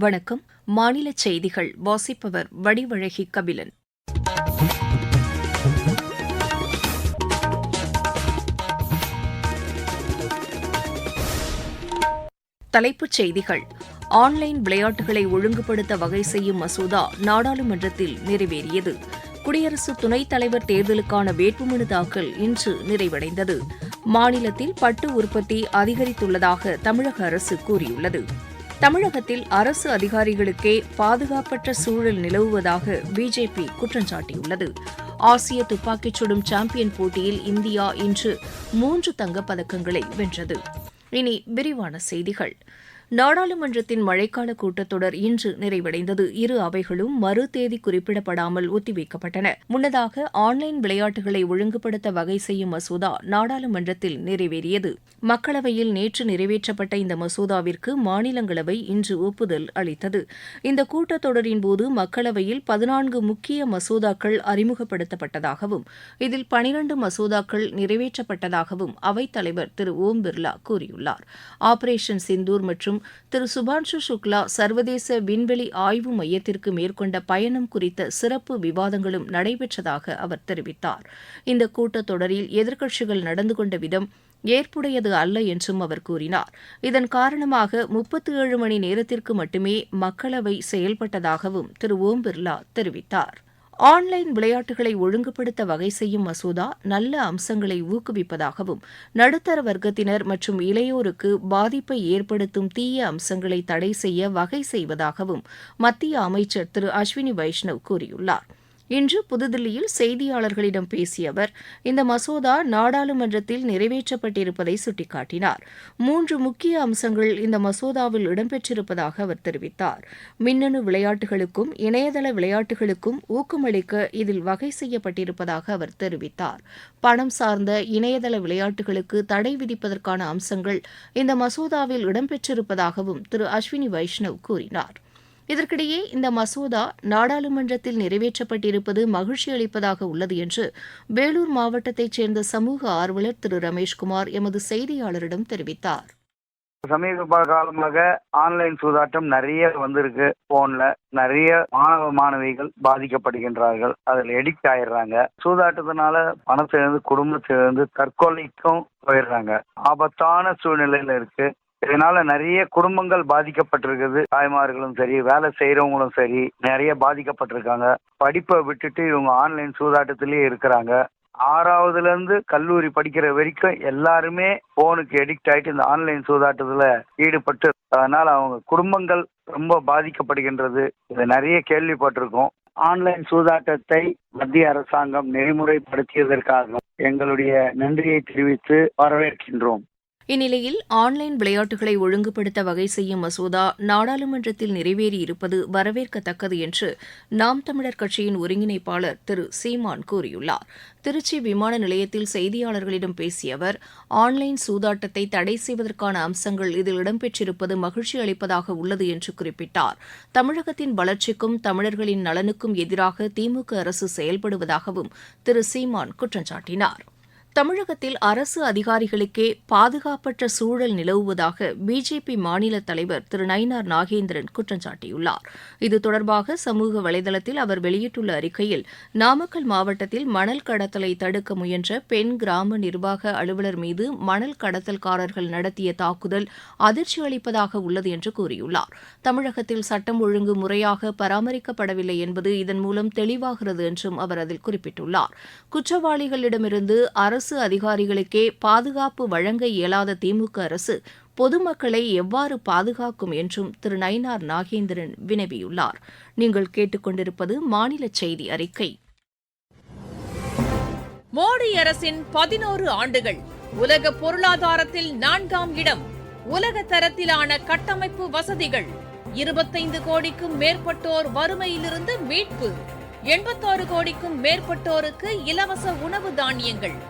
வணக்கம். மாநில செய்திகள் வாசிப்பவர் வடிவழகி கபிலன். தலைப்புச் செய்திகள். ஆன்லைன் விளையாட்டுகளை ஒழுங்குபடுத்த வகை செய்யும் மசோதா நாடாளுமன்றத்தில் நிறைவேறியது. குடியரசு துணைத் தலைவர் தேர்தலுக்கான வேட்புமனு தாக்கல் இன்று நிறைவடைந்தது. மாநிலத்தில் பட்டு உற்பத்தி அதிகரித்துள்ளதாக தமிழக அரசு கூறியுள்ளது. தமிழகத்தில் அரசு அதிகாரிகளுக்கே பாதுகாப்பற்ற சூழல் நிலவுவதாக பிஜேபி குற்றம் சாட்டியுள்ளது. ஆசிய துப்பாக்கிச் சுடும் சாம்பியன் போட்டியில் இந்தியா இன்று மூன்று தங்கப்பதக்கங்களை வென்றது. இனி விரிவான செய்திகள். நாடாளுமன்றத்தின் மழைக்கால கூட்டத்தொடர் இன்று நிறைவடைந்தது. இரு அவைகளும் மறு தேதி குறிப்பிடப்படாமல் ஒத்திவைக்கப்பட்டன. முன்னதாக ஆன்லைன் விளையாட்டுகளை ஒழுங்குபடுத்த வகை செய்யும் மசோதா நாடாளுமன்றத்தில் நிறைவேறியது. மக்களவையில் நேற்று நிறைவேற்றப்பட்ட இந்த மசோதாவிற்கு மாநிலங்களவை இன்று ஒப்புதல் அளித்தது. இந்த கூட்டத்தொடரின் போது மக்களவையில் பதினான்கு முக்கிய மசோதாக்கள் அறிமுகப்படுத்தப்பட்டதாகவும் இதில் பனிரண்டு மசோதாக்கள் நிறைவேற்றப்பட்டதாகவும் அவைத்தலைவர் திரு ஓம் பிர்லா கூறியுள்ளார். ஆபரேஷன் சிந்தூர் மற்றும் திரு சுபான்ஷு சுக்லா சர்வதேச விண்வெளி ஆய்வு மையத்திற்கு மேற்கொண்ட பயணம் குறித்த சிறப்பு விவாதங்களும் நடைபெற்றதாக அவர் தெரிவித்தார். இந்த கூட்டத்தொடரில் எதிர்க்கட்சிகள் நடந்து கொண்ட விதம் ஏற்புடையது அல்ல என்றும் அவர் கூறினார். இதன் காரணமாக முப்பத்தி ஏழு மணி நேரத்திற்கு மட்டுமே மக்களவை செயல்பட்டதாகவும் திரு ஓம் பிர்லா தெரிவித்தார். ஆன்லைன் விளையாட்டுகளை ஒழுங்குபடுத்த வகை செய்யும் மசோதா நல்ல அம்சங்களை ஊக்குவிப்பதாகவும் நடுத்தர வர்க்கத்தினர் மற்றும் இளையோருக்கு பாதிப்பை ஏற்படுத்தும் தீய அம்சங்களை தடை செய்ய வகை செய்வதாகவும் மத்திய அமைச்சர் திரு அஸ்வினி வைஷ்ணவ் கூறியுள்ளார். இன்று புதுதில்லியில் செய்தியாளர்களிடம் பேசிய அவர் இந்த மசோதா நாடாளுமன்றத்தில் நிறைவேற்றப்பட்டிருப்பதை சுட்டிக்காட்டினார். மூன்று முக்கிய அம்சங்கள் இந்த மசோதாவில் இடம்பெற்றிருப்பதாக அவர் தெரிவித்தார். மின்னணு விளையாட்டுகளுக்கும் இணையதள விளையாட்டுகளுக்கும் ஊக்கமளிக்க இதில் வகை செய்யப்பட்டிருப்பதாக அவர் தெரிவித்தார். பணம் சார்ந்த இணையதள விளையாட்டுகளுக்கு தடை விதிப்பதற்கான அம்சங்கள் இந்த மசோதாவில் இடம்பெற்றிருப்பதாகவும் திரு அஸ்வினி வைஷ்ணவ் கூறினார். இதற்கிடையே இந்த மசோதா நாடாளுமன்றத்தில் நிறைவேற்றப்பட்டிருப்பது மகிழ்ச்சி அளிப்பதாக உள்ளது என்று வேலூர் மாவட்டத்தைச் சேர்ந்த சமூக ஆர்வலர் திரு ரமேஷ்குமார் எமது செய்தியாளரிடம் தெரிவித்தார். சமீப காலமாக ஆன்லைன் சூதாட்டம் நிறைய வந்திருக்கு. போன்ல நிறைய மாணவ மாணவிகள் பாதிக்கப்படுகின்றார்கள். அதில் எடிக்ட் ஆயிடுறாங்க. சூதாட்டத்தினால பணத்திலிருந்து குடும்பத்திலிருந்து தற்கொலைக்கும் போயிடுறாங்க. ஆபத்தான சூழ்நிலையில இருக்கு. இதனால நிறைய குடும்பங்கள் பாதிக்கப்பட்டிருக்குது. தாய்மார்களும் சரி வேலை செய்யறவங்களும் சரி நிறைய பாதிக்கப்பட்டிருக்காங்க. படிப்பை விட்டுட்டு இவங்க ஆன்லைன் சூதாட்டத்திலேயே இருக்கிறாங்க. ஆறாவதுல இருந்து கல்லூரி படிக்கிற வரைக்கும் எல்லாருமே போனுக்கு எடிக்ட் ஆயிட்டு இந்த ஆன்லைன் சூதாட்டத்துல ஈடுபட்டு அதனால அவங்க குடும்பங்கள் ரொம்ப பாதிக்கப்படுகின்றது. இதை நிறைய கேள்விப்பட்டிருக்கோம். ஆன்லைன் சூதாட்டத்தை மத்திய அரசாங்கம் நெறிமுறைப்படுத்தியதற்காக எங்களுடைய நன்றியை தெரிவித்து வரவேற்கின்றோம். இந்நிலையில் ஆன்லைன் விளையாட்டுகளை ஒழுங்குபடுத்த வகை செய்யும் மசோதா நாடாளுமன்றத்தில் நிறைவேறியிருப்பது வரவேற்கத்தக்கது என்று நாம் தமிழர் கட்சியின் ஒருங்கிணைப்பாளர் திரு. சீமான் கூறியுள்ளார். திருச்சி விமான நிலையத்தில் செய்தியாளர்களிடம் பேசிய அவர் ஆன்லைன் சூதாட்டத்தை தடை செய்வதற்கான அம்சங்கள் இதில் இடம்பெற்றிருப்பது மகிழ்ச்சி அளிப்பதாக உள்ளது என்று குறிப்பிட்டார். தமிழகத்தின் வளர்ச்சிக்கும் தமிழர்களின் நலனுக்கும் எதிராக திமுக அரசு செயல்படுவதாகவும் திரு. சீமான் குற்றம் சாட்டினாா் தமிழகத்தில் அரசு அதிகாரிகளுக்கே பாதுகாப்பற்ற சூழல் நிலவுவதாக பிஜேபி மாநில தலைவர் திரு நயினார் நாகேந்திரன் குற்றம் சாட்டியுள்ளார். இது தொடர்பாக சமூக வலைதளத்தில் அவர் வெளியிட்டுள்ள அறிக்கையில் நாமக்கல் மாவட்டத்தில் மணல் கடத்தலை தடுக்க முயன்ற பெண் கிராம நிர்வாக அலுவலர் மீது மணல் கடத்தல்காரர்கள் நடத்திய தாக்குதல் அதிர்ச்சி அளிப்பதாக உள்ளது என்று கூறியுள்ளார். தமிழகத்தில் சட்டம் ஒழுங்கு முறையாக பராமரிக்கப்படவில்லை என்பது இதன் மூலம் தெளிவாகிறது என்றும் அவர் அதில் குறிப்பிட்டுள்ளார். குற்றவாளிகளிடமிருந்து அரசு அரசு அதிகாரிகளுக்கே பாதுகாப்பு வழங்க இயலாத திமுக அரசு பொதுமக்களை எவ்வாறு பாதுகாக்கும் என்றும் திரு நயினார் நாகேந்திரன் வினவியுள்ளார். நீங்கள் கேட்டுக்கொண்டிருப்பது மாநில செய்தி அறிக்கை. மோடி அரசின் பதினோரு ஆண்டுகள் உலக பொருளாதாரத்தில் நான்காம் இடம் உலக தரத்திலான கட்டமைப்பு வசதிகள் இருபத்தைந்து கோடிக்கும் மேற்பட்டோர் வறுமையிலிருந்து மீட்பு எண்பத்தாறு கோடிக்கும் மேற்பட்டோருக்கு இலவச உணவு தானியங்கள்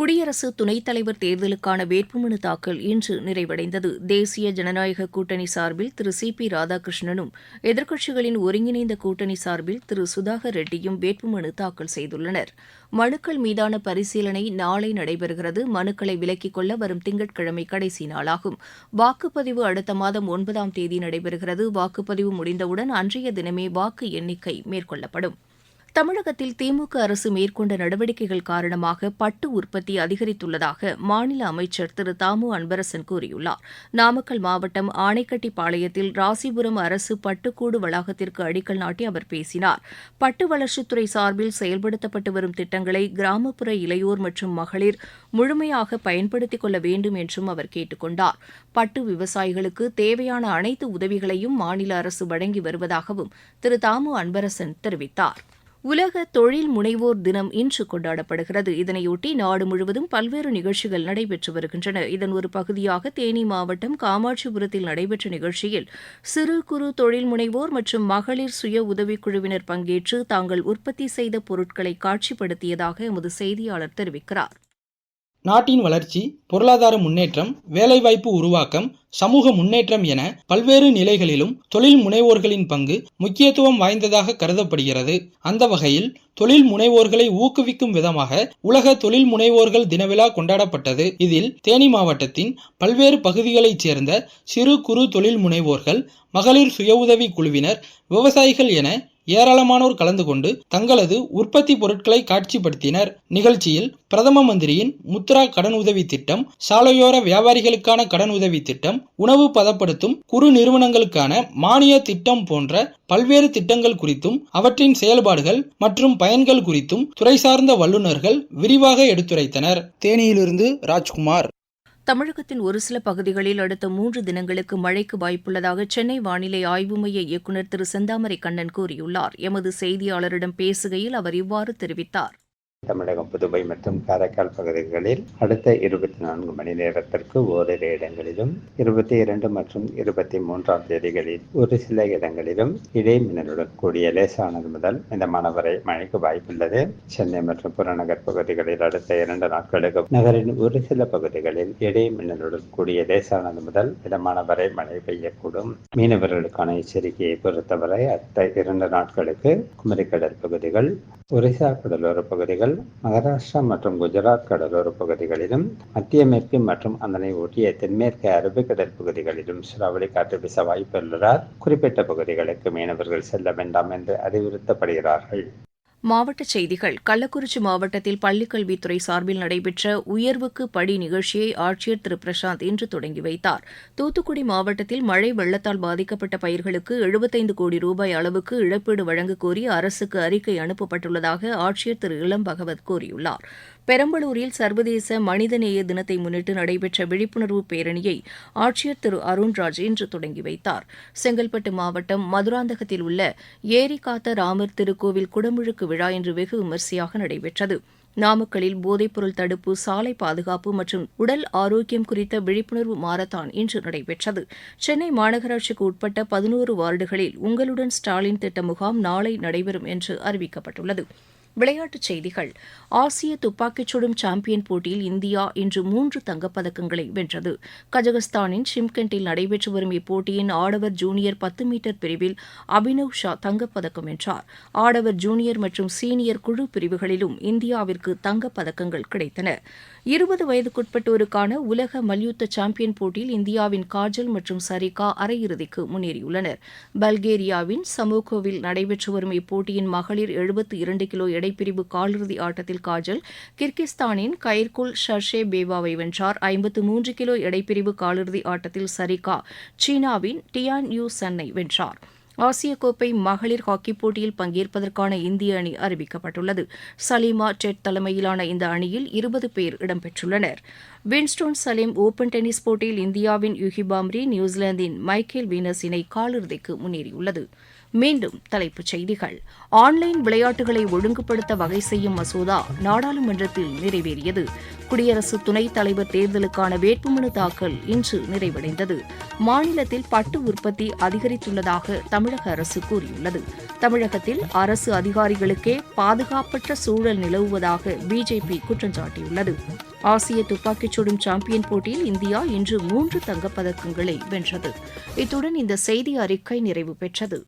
குடியரசு துணைத் தலைவர் தேர்தலுக்கான வேட்புமனு தாக்கல் இன்று நிறைவடைந்தது. தேசிய ஜனநாயக கூட்டணி சார்பில் திரு சி பி ராதாகிருஷ்ணனும் எதிர்க்கட்சிகளின் ஒருங்கிணைந்த கூட்டணி சார்பில் திரு சுதாகர் ரெட்டியும் வேட்புமனு தாக்கல் செய்துள்ளனர். மனுக்கள் மீதான பரிசீலனை நாளை நடைபெறுகிறது. மனுக்களை விலக்கிக் கொள்ள வரும் திங்கட்கிழமை கடைசி நாளாகும். வாக்குப்பதிவு அடுத்த மாதம் ஒன்பதாம் தேதி நடைபெறுகிறது. வாக்குப்பதிவு முடிந்தவுடன் அன்றைய தினமே வாக்கு எண்ணிக்கை மேற்கொள்ளப்படும். தமிழகத்தில் திமுக அரசு மேற்கொண்ட நடவடிக்கைகள் காரணமாக பட்டு உற்பத்தி அதிகரித்துள்ளதாக மாநில அமைச்சர் திரு தாமு அன்பரசன் கூறியுள்ளார். நாமக்கல் மாவட்டம் ஆனைக்கட்டிப்பாளையத்தில் ராசிபுரம் அரசு பட்டுக்கூடு வளாகத்திற்கு அடிக்கல் நாட்டி அவர் பேசினார். பட்டு வளர்ச்சித்துறை சார்பில் செயல்படுத்தப்பட்டு வரும் திட்டங்களை கிராமப்புற இளையோர் மற்றும் மகளிர் முழுமையாக பயன்படுத்திக் கொள்ள வேண்டும் என்றும் அவர் கேட்டுக் கொண்டார். பட்டு விவசாயிகளுக்கு தேவையான அனைத்து உதவிகளையும் மாநில அரசு வழங்கி வருவதாகவும் திரு தாமு அன்பரசன் தெரிவித்தார். உலக தொழில் முனைவோர் தினம் இன்று கொண்டாடப்படுகிறது. இதனையொட்டி நாடு முழுவதும் பல்வேறு நிகழ்ச்சிகள் நடைபெற்று வருகின்றன. இதன் ஒரு பகுதியாக தேனி மாவட்டம் காமாட்சிபுரத்தில் நடைபெற்ற நிகழ்ச்சியில் சிறு குறு தொழில் முனைவோர் மற்றும் மகளிர் சுய உதவிக்குழுவினர் பங்கேற்று தாங்கள் உற்பத்தி செய்த பொருட்களை காட்சிப்படுத்தியதாக எமது செய்தியாளர் தெரிவிக்கிறார். நாட்டின் வளர்ச்சி பொருளாதார முன்னேற்றம் வேலைவாய்ப்பு உருவாக்கம் சமூக முன்னேற்றம் என பல்வேறு நிலைகளிலும் தொழில் முனைவோர்களின் பங்கு முக்கியத்துவம் வாய்ந்ததாக கருதப்படுகிறது. அந்த வகையில் தொழில் முனைவோர்களை ஊக்குவிக்கும் விதமாக உலக தொழில் முனைவோர்கள் தினவிழா கொண்டாடப்பட்டது. இதில் தேனி மாவட்டத்தின் பல்வேறு பகுதிகளைச் சேர்ந்த சிறு குறு தொழில் முனைவோர்கள் மகளிர் சுய உதவி குழுவினர் விவசாயிகள் என ஏராளமானோர் கலந்து கொண்டு தங்களது உற்பத்தி பொருட்களை காட்சிப்படுத்தினர். நிகழ்ச்சியில் பிரதம மந்திரியின் முத்ரா கடன் உதவி திட்டம் சாலையோர வியாபாரிகளுக்கான கடன் உதவி திட்டம் உணவு பதப்படுத்தும் குறு நிறுவனங்களுக்கான மானிய திட்டம் போன்ற பல்வேறு திட்டங்கள் குறித்தும் அவற்றின் செயல்பாடுகள் மற்றும் பயன்கள் குறித்தும் துறை சார்ந்த வல்லுநர்கள் விரிவாக எடுத்துரைத்தனர். தேனியிலிருந்து ராஜ்குமார். தமிழகத்தின் ஒரு சில பகுதிகளில் அடுத்த மூன்று தினங்களுக்கு மழைக்கு வாய்ப்புள்ளதாக சென்னை வானிலை ஆய்வு மைய இயக்குநர் திரு செந்தாமரை கண்ணன் கூறியுள்ளார். எமது செய்தியாளரிடம் பேசுகையில் அவர் இவ்வாறு தெரிவித்தார். தமிழகம் புதுவை மற்றும் காரைக்கால் பகுதிகளில் அடுத்த இருபத்தி நான்கு மணி நேரத்திற்கு ஓரிரு இடங்களிலும் இருபத்தி இரண்டு மற்றும் இருபத்தி மூன்றாம் தேதிகளில் ஒரு சில இடங்களிலும் இடை மின்னலுடன் கூடிய லேசானது முதல் மிதமான வரை மழைக்கு வாய்ப்புள்ளது. சென்னை மற்றும் புறநகர் பகுதிகளில் அடுத்த இரண்டு நாட்களுக்கு நகரின் ஒரு சில பகுதிகளில் இடை மின்னலுடன் கூடிய லேசானது முதல் மிதமான வரை மழை பெய்யக்கூடும். மீனவர்களுக்கான எச்சரிக்கையை பொறுத்தவரை அடுத்த இரண்டு நாட்களுக்கு குமரிக்கடல் பகுதிகள் ஒரிசா கடலோர பகுதிகள் மகாராஷ்டிரா மற்றும் குஜராத் கடலோர பகுதிகளிலும் மத்திய மேற்கு மற்றும் அதனை ஒட்டிய தென்மேற்கு அரபிக்கடல் பகுதிகளிலும் சூறாவளி காற்று வீச வாய்ப்புள்ளதால் குறிப்பிட்ட பகுதிகளுக்கு மீனவர்கள் செல்ல வேண்டாம் என்று அறிவுறுத்தப்படுகிறார்கள். மாவட்டச் செய்திகள். கள்ளக்குறிச்சி மாவட்டத்தில் பள்ளிக்கல்வித்துறை சார்பில் நடைபெற்ற உயர்வுக்கு படி நிகழ்ச்சியை ஆட்சியர் திரு. பிரசாந்த் இன்று தொடங்கி வைத்தார். தூத்துக்குடி மாவட்டத்தில் மழை வெள்ளத்தால் பாதிக்கப்பட்ட பயிர்களுக்கு எழுபத்தைந்து கோடி ரூபாய் அளவுக்கு இழப்பீடு வழங்க கோரி அரசுக்கு அறிக்கை அனுப்பப்பட்டுள்ளதாக ஆட்சியர் திரு. இளம் பகவத் கூறியுள்ளார். பெரம்பலூரில் சர்வதேச மனிதநேய தினத்தை முன்னிட்டு நடைபெற்ற விழிப்புணர்வு பேரணியை ஆட்சியர் திரு அருண்ராஜ் இன்று தொடங்கி வைத்தார். செங்கல்பட்டு மாவட்டம் மதுராந்தகத்தில் உள்ள ஏரி காத்த ராமர் திருக்கோவில் குடமுழுக்கு விழா இன்று வெகு விமரிசையாக நடைபெற்றது. நாமக்கலில் போதைப்பொருள் தடுப்பு சாலை பாதுகாப்பு மற்றும் உடல் ஆரோக்கியம் குறித்த விழிப்புணர்வு மாரத்தான் இன்று நடைபெற்றது. சென்னை மாநகராட்சிக்கு உட்பட்ட பதினோரு வார்டுகளில் உங்களுடன் ஸ்டாலின் திட்ட முகாம் நாளை நடைபெறும் என்று அறிவிக்கப்பட்டுள்ளது. விளையாட்டுச் செய்திகள். ஆசிய துப்பாக்கிச் சுடும் சாம்பியன் போட்டியில் இந்தியா இன்று மூன்று தங்கப்பதக்கங்களை வென்றது. கஜகஸ்தானின் ஷிம்கெண்டில் நடைபெற்று வரும் இப்போட்டியின் ஆடவர் ஜூனியர் பத்து மீட்டர் பிரிவில் அபினவ் ஷா தங்கப்பதக்கம் வென்றார். ஆடவர் ஜூனியர் மற்றும் சீனியர் குழு பிரிவுகளிலும் இந்தியாவிற்கு தங்கப்பதக்கங்கள் கிடைத்தன. இருபது வயதுக்குட்பட்டோருக்கான உலக மல்யுத்த சாம்பியன் போட்டியில் இந்தியாவின் காஜல் மற்றும் சரிகா அரையிறுதிக்கு முன்னேறியுள்ளனர். பல்கேரியாவின் சமோகோவில் நடைபெற்று வரும் இப்போட்டியின் மகளிர் எழுபத்தி இரண்டு கிலோ எடைப்பிரிவு காலிறுதி ஆட்டத்தில் காஜல் கிர்கிஸ்தானின் கைர்குல் ஷர்ஷே பேவாவை வென்றார். ஐம்பத்து மூன்று கிலோ எடைப்பிரிவு காலிறுதி ஆட்டத்தில் சரிகா சீனாவின் டியான் யூ சன்னை வென்றார். ஆசிய கோப்பை மகளிர் ஹாக்கிப் போட்டியில் பங்கேற்பதற்கான இந்திய அணி அறிவிக்கப்பட்டுள்ளது. சலீமா டெட் தலைமையிலான இந்த அணியில் இருபது பேர் இடம்பெற்றுள்ளனர். வின்ஸ்டோன் சலீம் ஓபன் டென்னிஸ் போட்டியில் இந்தியாவின் யுகி பாம்ரி நியூசிலாந்தின் மைக்கேல் வீனஸ் இணை காலிறுதிக்கு முன்னேறியுள்ளது. மீண்டும் தலைப்புச் செய்திகள். ஆன்லைன் விளையாட்டுகளை ஒழுங்குபடுத்த வகை செய்யும் மசோதா நாடாளுமன்றத்தில் நிறைவேறியது. குடியரசு துணைத் தலைவர் தேர்தலுக்கான வேட்புமனு தாக்கல் இன்று நிறைவடைந்தது. மாநிலத்தில் பட்டு உற்பத்தி அதிகரித்துள்ளதாக தமிழக அரசு கூறியுள்ளது. தமிழகத்தில் அரசு அதிகாரிகளுக்கே பாதுகாப்பற்ற சூழல் நிலவுவதாக பிஜேபி குற்றம் சாட்டியுள்ளது. ஆசிய துப்பாக்கிச் சுடும் சாம்பியன் போட்டியில் இந்தியா இன்று மூன்று தங்கப்பதக்கங்களை வென்றது. இத்துடன் இந்த செய்தி அறிக்கை நிறைவு பெற்றது.